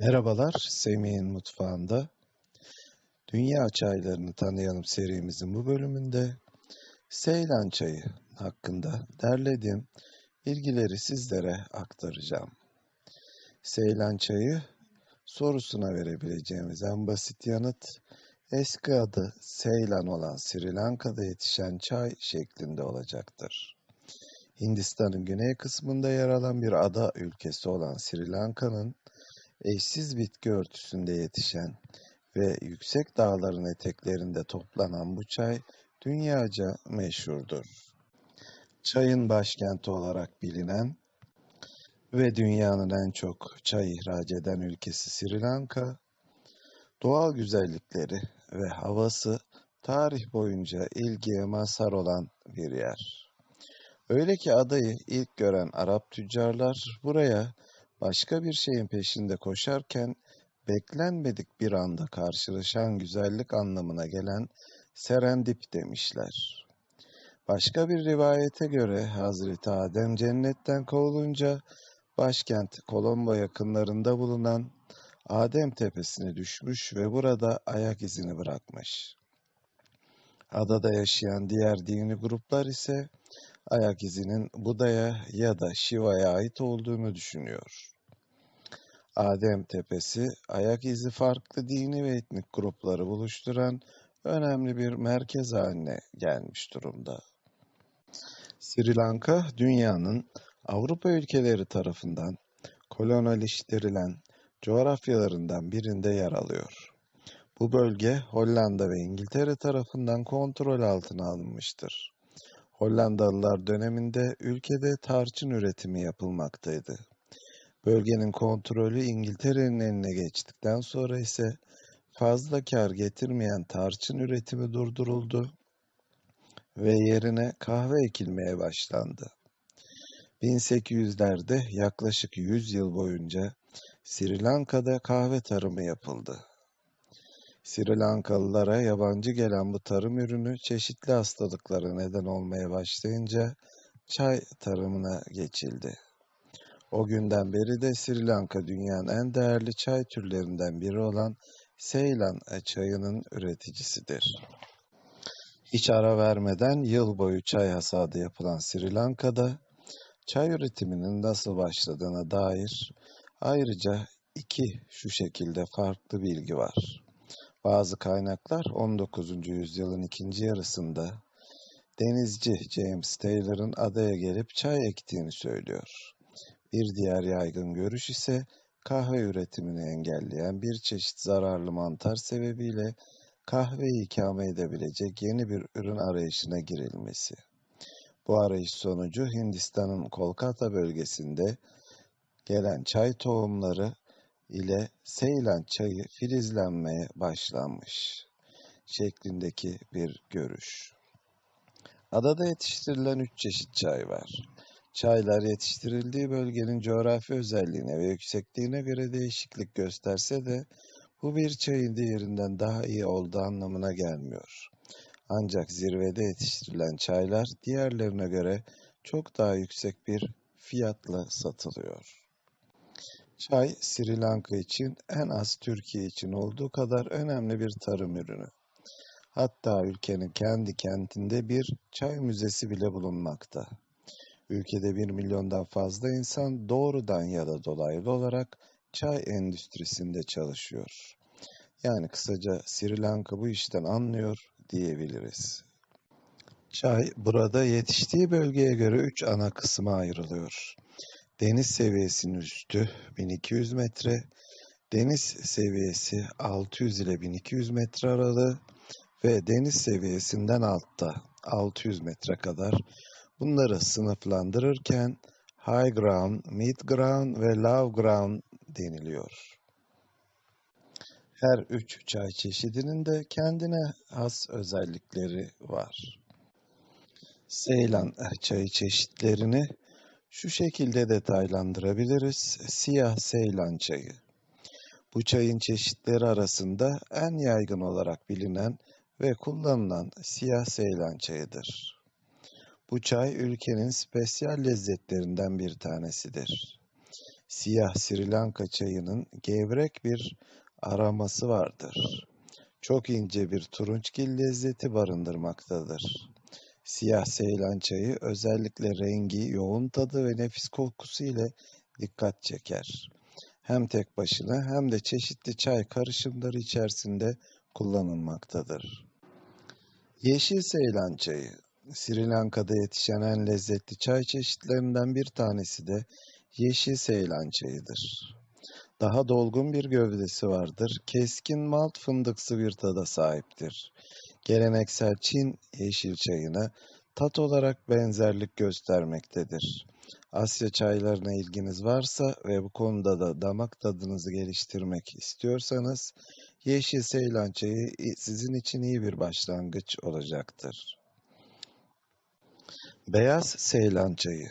Merhabalar, Semih'in mutfağında. Dünya çaylarını tanıyalım serimizin bu bölümünde Seylan çayı hakkında derlediğim bilgileri sizlere aktaracağım. Seylan çayı sorusuna verebileceğimiz en basit yanıt eski adı Seylan olan Sri Lanka'da yetişen çay şeklinde olacaktır. Hindistan'ın güney kısmında yer alan bir ada ülkesi olan Sri Lanka'nın eşsiz bitki örtüsünde yetişen ve yüksek dağların eteklerinde toplanan bu çay dünyaca meşhurdur. Çayın başkenti olarak bilinen ve dünyanın en çok çay ihraç eden ülkesi Sri Lanka, doğal güzellikleri ve havası tarih boyunca ilgiye mazhar olan bir yer. Öyle ki adayı ilk gören Arap tüccarlar buraya başka bir şeyin peşinde koşarken beklenmedik bir anda karşılaşan güzellik anlamına gelen serendip demişler. Başka bir rivayete göre Hazreti Adem cennetten kovulunca başkent Kolombo yakınlarında bulunan Adem tepesine düşmüş ve burada ayak izini bırakmış. Adada yaşayan diğer dini gruplar ise ayak izinin Buda'ya ya da Shiva'ya ait olduğunu düşünüyor. Adem Tepesi, ayak izi farklı dini ve etnik grupları buluşturan önemli bir merkez haline gelmiş durumda. Sri Lanka, dünyanın Avrupa ülkeleri tarafından kolonileştirilen coğrafyalarından birinde yer alıyor. Bu bölge Hollanda ve İngiltere tarafından kontrol altına alınmıştır. Hollandalılar döneminde ülkede tarçın üretimi yapılmaktaydı. Bölgenin kontrolü İngiltere'nin eline geçtikten sonra ise fazla kar getirmeyen tarçın üretimi durduruldu ve yerine kahve ekilmeye başlandı. 1800'lerde yaklaşık 100 yıl boyunca Sri Lanka'da kahve tarımı yapıldı. Sri Lankalılara yabancı gelen bu tarım ürünü çeşitli hastalıklara neden olmaya başlayınca çay tarımına geçildi. O günden beri de Sri Lanka dünyanın en değerli çay türlerinden biri olan Seylan çayının üreticisidir. Hiç ara vermeden yıl boyu çay hasadı yapılan Sri Lanka'da çay üretiminin nasıl başladığına dair ayrıca iki şu şekilde farklı bilgi var. Bazı kaynaklar 19. yüzyılın ikinci yarısında denizci James Taylor'ın adaya gelip çay ektiğini söylüyor. Bir diğer yaygın görüş ise kahve üretimini engelleyen bir çeşit zararlı mantar sebebiyle kahveyi ikame edebilecek yeni bir ürün arayışına girilmesi. Bu arayış sonucu Hindistan'ın Kolkata bölgesinde gelen çay tohumları ile Seylan çayı filizlenmeye başlanmış şeklindeki bir görüş. Adada yetiştirilen üç çeşit çay var. Çaylar yetiştirildiği bölgenin coğrafi özelliğine ve yüksekliğine göre değişiklik gösterse de bu bir çayın diğerinden daha iyi olduğu anlamına gelmiyor. Ancak zirvede yetiştirilen çaylar diğerlerine göre çok daha yüksek bir fiyatla satılıyor. Çay, Sri Lanka için en az Türkiye için olduğu kadar önemli bir tarım ürünü. Hatta ülkenin kendi kentinde bir çay müzesi bile bulunmakta. Ülkede bir milyondan fazla insan doğrudan ya da dolaylı olarak çay endüstrisinde çalışıyor. Yani kısaca Sri Lanka bu işten anlıyor diyebiliriz. Çay burada yetiştiği bölgeye göre üç ana kısma ayrılıyor. Deniz seviyesinin üstü 1200 metre, deniz seviyesi 600 ile 1200 metre aralığı ve deniz seviyesinden altta 600 metre kadar bunları sınıflandırırken high ground, mid ground ve low ground deniliyor. Her üç çay çeşidinin de kendine has özellikleri var. Seylan çayı çeşitlerini şu şekilde detaylandırabiliriz. Siyah Seylan çayı. Bu çayın çeşitleri arasında en yaygın olarak bilinen ve kullanılan siyah Seylan çayıdır. Bu çay ülkenin spesyal lezzetlerinden bir tanesidir. Siyah Sri Lanka çayının gevrek bir aroması vardır. Çok ince bir turunçgil lezzeti barındırmaktadır. Siyah Seylan çayı özellikle rengi, yoğun tadı ve nefis kokusu ile dikkat çeker. Hem tek başına hem de çeşitli çay karışımları içerisinde kullanılmaktadır. Yeşil Seylan çayı Sri Lanka'da yetişen en lezzetli çay çeşitlerinden bir tanesi de yeşil Seylan çayıdır. Daha dolgun bir gövdesi vardır. Keskin malt fındıksı bir tada sahiptir. Geleneksel Çin yeşil çayına tat olarak benzerlik göstermektedir. Asya çaylarına ilginiz varsa ve bu konuda da damak tadınızı geliştirmek istiyorsanız yeşil Seylan çayı sizin için iyi bir başlangıç olacaktır. Beyaz Seylan çayı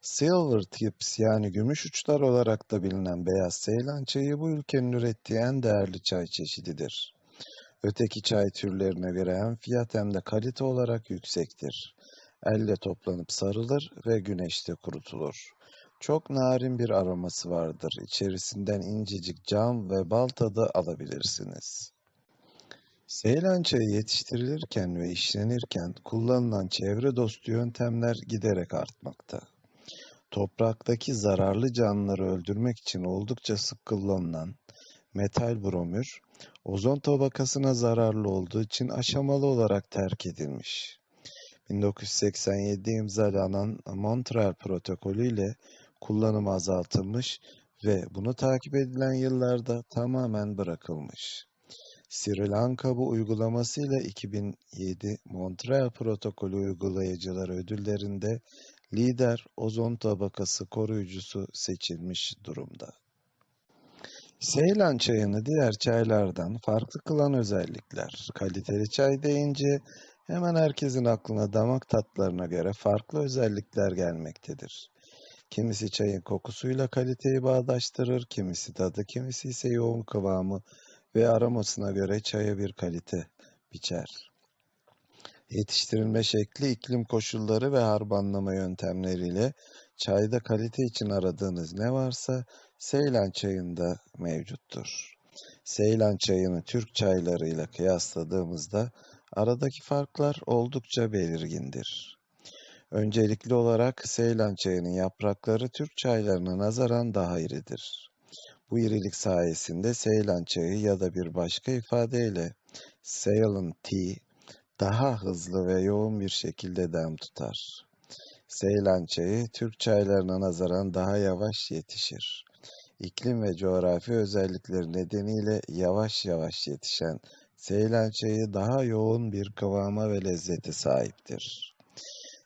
Silver tips yani gümüş uçlar olarak da bilinen beyaz Seylan çayı bu ülkenin ürettiği en değerli çay çeşididir. Öteki çay türlerine göre hem fiyat hem de kalite olarak yüksektir. Elle toplanıp sarılır ve güneşte kurutulur. Çok narin bir aroması vardır. İçerisinden incecik cam ve bal tadı alabilirsiniz. Seylan çayı yetiştirilirken ve işlenirken kullanılan çevre dostu yöntemler giderek artmakta. Topraktaki zararlı canlıları öldürmek için oldukça sık kullanılan metal bromür, ozon tabakasına zararlı olduğu için aşamalı olarak terk edilmiş. 1987'de imzalanan Montreal Protokolü ile kullanım azaltılmış ve bunu takip edilen yıllarda tamamen bırakılmış. Sri Lanka bu uygulamasıyla 2007 Montreal Protokolü uygulayıcıları ödüllerinde lider ozon tabakası koruyucusu seçilmiş durumda. Seylan çayını diğer çaylardan farklı kılan özellikler. Kaliteli çay deyince hemen herkesin aklına damak tatlarına göre farklı özellikler gelmektedir. Kimisi çayın kokusuyla kaliteyi bağdaştırır, kimisi tadı, kimisi ise yoğun kıvamı ve aromasına göre çaya bir kalite biçer. Yetiştirilme şekli, iklim koşulları ve harbanlama yöntemleriyle çayda kalite için aradığınız ne varsa Seylan çayında mevcuttur. Seylan çayını Türk çaylarıyla kıyasladığımızda aradaki farklar oldukça belirgindir. Öncelikli olarak Seylan çayının yaprakları Türk çaylarına nazaran daha iridir. Bu irilik sayesinde Seylan çayı ya da bir başka ifadeyle Ceylon Tea daha hızlı ve yoğun bir şekilde dem tutar. Seylan çayı Türk çaylarına nazaran daha yavaş yetişir. İklim ve coğrafi özellikleri nedeniyle yavaş yavaş yetişen Seylan çayı daha yoğun bir kıvama ve lezzeti sahiptir.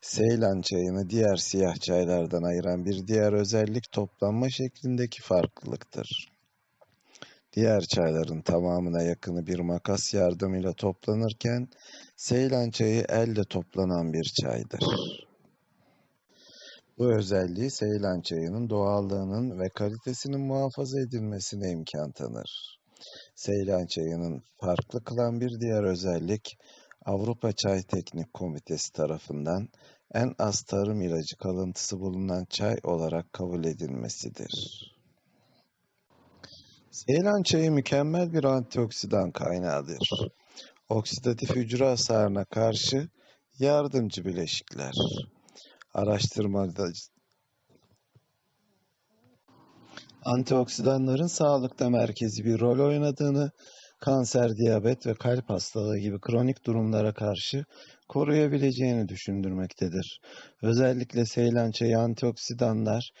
Seylan çayını diğer siyah çaylardan ayıran bir diğer özellik toplanma şeklindeki farklılıktır. Diğer çayların tamamına yakını bir makas yardımıyla toplanırken Seylan çayı elle toplanan bir çaydır. Bu özelliği Seylan çayının doğallığının ve kalitesinin muhafaza edilmesine imkan tanır. Seylan çayının farklı kılan bir diğer özellik Avrupa Çay Teknik Komitesi tarafından en az tarım ilacı kalıntısı bulunan çay olarak kabul edilmesidir. Seylan çayı mükemmel bir antioksidan kaynağıdır. Oksidatif hücre hasarına karşı yardımcı bileşikler. Araştırmada antioksidanların sağlıkta merkezi bir rol oynadığını, kanser, diyabet ve kalp hastalığı gibi kronik durumlara karşı koruyabileceğini düşündürmektedir. Özellikle Seylan çayı antioksidanlar,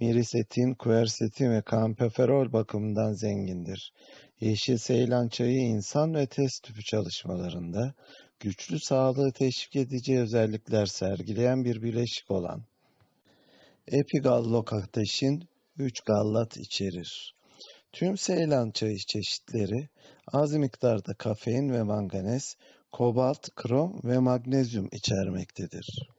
mirisetin, kuersetin ve kampeferol bakımından zengindir. Yeşil Seylan çayı insan ve test tüpü çalışmalarında güçlü sağlığı teşvik edici özellikler sergileyen bir bileşik olan epigallokataşin 3 gallat içerir. Tüm Seylan çayı çeşitleri az miktarda kafein ve manganez, kobalt, krom ve magnezyum içermektedir.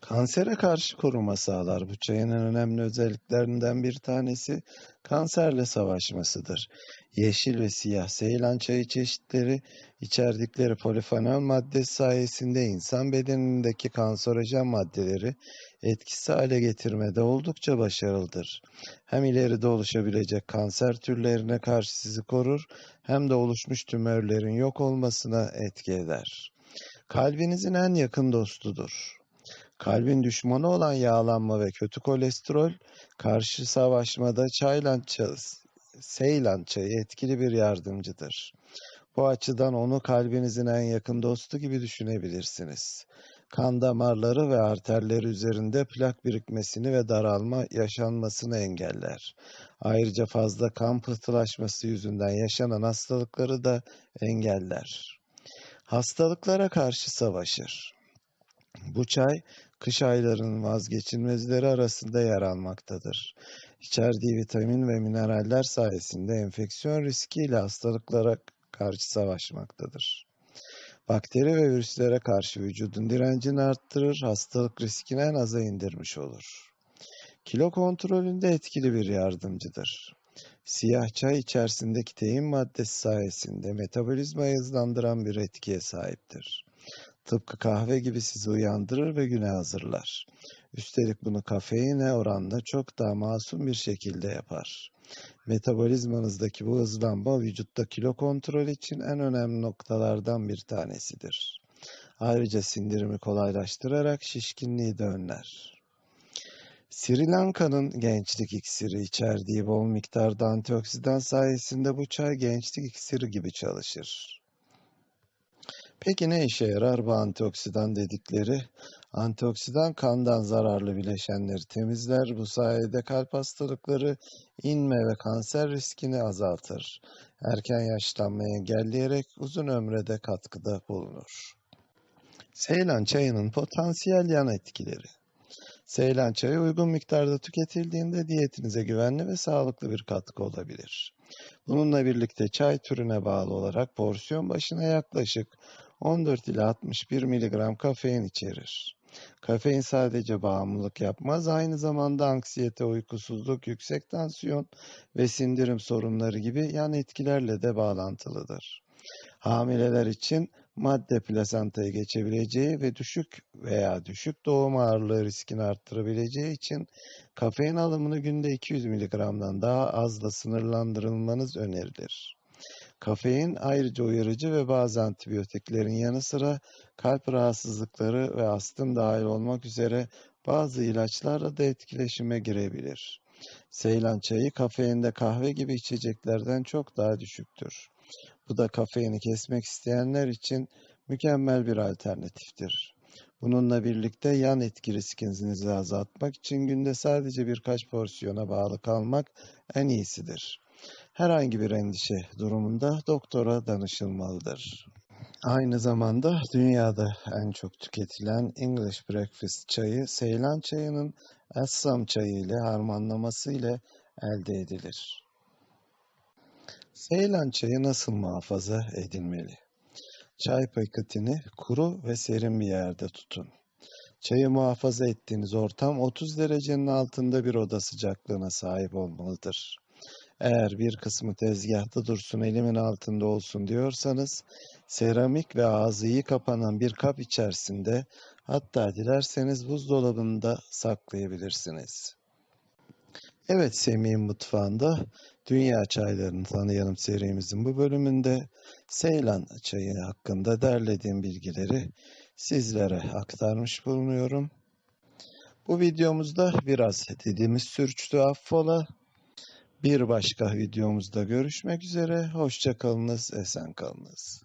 Kansere karşı koruma sağlar. Bu çayın en önemli özelliklerinden bir tanesi kanserle savaşmasıdır. Yeşil ve siyah Seylan çayı çeşitleri içerdikleri polifenol maddesi sayesinde insan bedenindeki kanserojen maddeleri etkisiz hale getirmede oldukça başarılıdır. Hem ileride oluşabilecek kanser türlerine karşı sizi korur hem de oluşmuş tümörlerin yok olmasına etki eder. Kalbinizin en yakın dostudur. Kalbin düşmanı olan yağlanma ve kötü kolesterol karşı savaşmada çaylan Seylan çayı etkili bir yardımcıdır. Bu açıdan onu kalbinizin en yakın dostu gibi düşünebilirsiniz. Kan damarları ve arterleri üzerinde plak birikmesini ve daralma yaşanmasını engeller. Ayrıca fazla kan pıhtılaşması yüzünden yaşanan hastalıkları da engeller. Hastalıklara karşı savaşır. Bu çay kış aylarının vazgeçilmezleri arasında yer almaktadır. İçerdiği vitamin ve mineraller sayesinde enfeksiyon riskiyle hastalıklara karşı savaşmaktadır. Bakteri ve virüslere karşı vücudun direncini arttırır, hastalık riskini en aza indirmiş olur. Kilo kontrolünde etkili bir yardımcıdır. Siyah çay içerisindeki tein maddesi sayesinde metabolizmayı hızlandıran bir etkiye sahiptir. Tıpkı kahve gibi sizi uyandırır ve güne hazırlar. Üstelik bunu kafeine oranla çok daha masum bir şekilde yapar. Metabolizmanızdaki bu hızlanma vücutta kilo kontrol için en önemli noktalardan bir tanesidir. Ayrıca sindirimi kolaylaştırarak şişkinliği de önler. Sri Lanka'nın gençlik iksiri içerdiği bol miktarda antioksidan sayesinde bu çay gençlik iksiri gibi çalışır. Peki ne işe yarar bu antioksidan dedikleri? Antioksidan kandan zararlı bileşenleri temizler. Bu sayede kalp hastalıkları, inme ve kanser riskini azaltır. Erken yaşlanmayı engelleyerek uzun ömre de katkıda bulunur. Seylan çayının potansiyel yan etkileri. Seylan çayı uygun miktarda tüketildiğinde diyetinize güvenli ve sağlıklı bir katkı olabilir. Bununla birlikte çay türüne bağlı olarak porsiyon başına yaklaşık 14 ila 61 mg kafein içerir. Kafein sadece bağımlılık yapmaz, aynı zamanda anksiyete, uykusuzluk, yüksek tansiyon ve sindirim sorunları gibi yan etkilerle de bağlantılıdır. Hamileler için madde plasantayı geçebileceği ve düşük veya düşük doğum ağırlığı riskini arttırabileceği için kafein alımını günde 200 mg'dan daha azla sınırlandırılmanız önerilir. Kafein ayrıca uyarıcı ve bazı antibiyotiklerin yanı sıra kalp rahatsızlıkları ve astım dahil olmak üzere bazı ilaçlarla da etkileşime girebilir. Seylan çayı kafeinde kahve gibi içeceklerden çok daha düşüktür. Bu da kafeini kesmek isteyenler için mükemmel bir alternatiftir. Bununla birlikte yan etki riskinizi azaltmak için günde sadece birkaç porsiyona bağlı kalmak en iyisidir herhangi bir endişe durumunda doktora danışılmalıdır. Aynı zamanda dünyada en çok tüketilen English breakfast çayı Seylan çayının Assam çayı ile harmanlaması ile elde edilir. Seylan çayı nasıl muhafaza edilmeli? Çay paketini kuru ve serin bir yerde tutun. Çayı muhafaza ettiğiniz ortam 30 derecenin altında bir oda sıcaklığına sahip olmalıdır. Eğer bir kısmı tezgahta dursun elimin altında olsun diyorsanız seramik ve ağzı iyi kapanan bir kap içerisinde hatta dilerseniz buzdolabında saklayabilirsiniz. Evet Semih'in mutfağında Dünya Çaylarını Tanıyalım serimizin bu bölümünde Seylan çayı hakkında derlediğim bilgileri sizlere aktarmış bulunuyorum. Bu videomuzda biraz dediğimiz sürçtü affola. Bir başka videomuzda görüşmek üzere. Hoşça kalınız, esen kalınız.